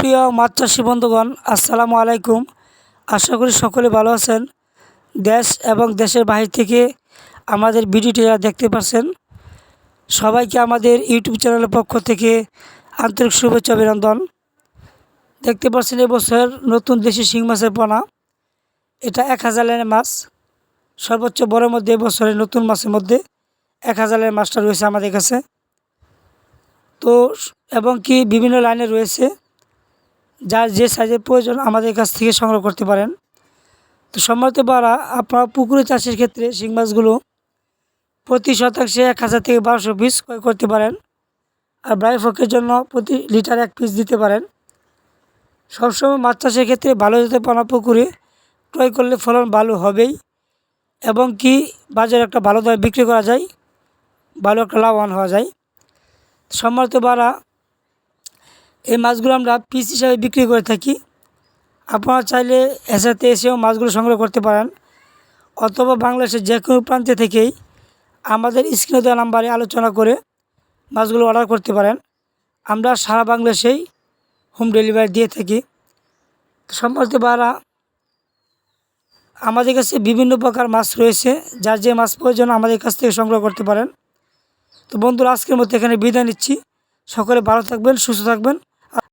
সুপ্রিয় মাছ চাষি বন্ধুগণ, আসসালামু আলাইকুম। আশা করি সকলে ভালো আছেন। দেশ এবং দেশের বাহির থেকে আমাদের ভিডিওটি যারা দেখতে পাচ্ছেন সবাইকে আমাদের ইউটিউব চ্যানেলের পক্ষ থেকে আন্তরিক শুভেচ্ছা অভিনন্দন। দেখতে পাচ্ছেন এবছর নতুন দেশি শিং মাছের পোনা। এটা এক হাজার লাইনের মাছ। সর্বোচ্চ বড়ের মধ্যে এবছরের নতুন মাছের মধ্যে এক হাজার লাইনের মাছটা রয়েছে আমাদের কাছে। তো, এবং কি বিভিন্ন লাইনে রয়েছে যার যে সাইজের প্রয়োজন আমাদের কাছ থেকে সংগ্রহ করতে পারেন। তো সম্মানিত বারা আপনার পুকুরে চাষের ক্ষেত্রে শিং মাছগুলো প্রতি শতাংশে এক হাজার থেকে বারোশো পিস ক্রয় করতে পারেন। আর ব্রাইফকের জন্য প্রতি লিটার এক পিস দিতে পারেন। সবসময় মাছ চাষের ক্ষেত্রে ভালো যেতে পানা পুকুরে ক্রয় করলে ফলন ভালো হবেই এবং কি বাজারে একটা ভালো দামে বিক্রি করা যায়, ভালো একটা লাভবান হওয়া যায়। সম্মানিত বারা এই মাছগুলো আমরা পিস হিসাবে বিক্রি করে থাকি। আপনারা চাইলে এসাতে এসেও মাছগুলো সংগ্রহ করতে পারেন। অথবা বাংলাদেশের যে কোনো প্রান্তে থেকেই আমাদের স্ক্রিনে দেওয়া নাম্বারে আলোচনা করে মাছগুলো অর্ডার করতে পারেন। আমরা সারা বাংলাদেশেই হোম ডেলিভারি দিয়ে থাকি। সম্পর্কে বারা আমাদের কাছে বিভিন্ন প্রকার মাছ রয়েছে। যার যে মাছ প্রয়োজন আমাদের কাছ থেকে সংগ্রহ করতে পারেন। তো বন্ধুরা, আজকের মতো এখানে বিদায় নিচ্ছি। সকলে ভালো থাকবেন, সুস্থ থাকবেন।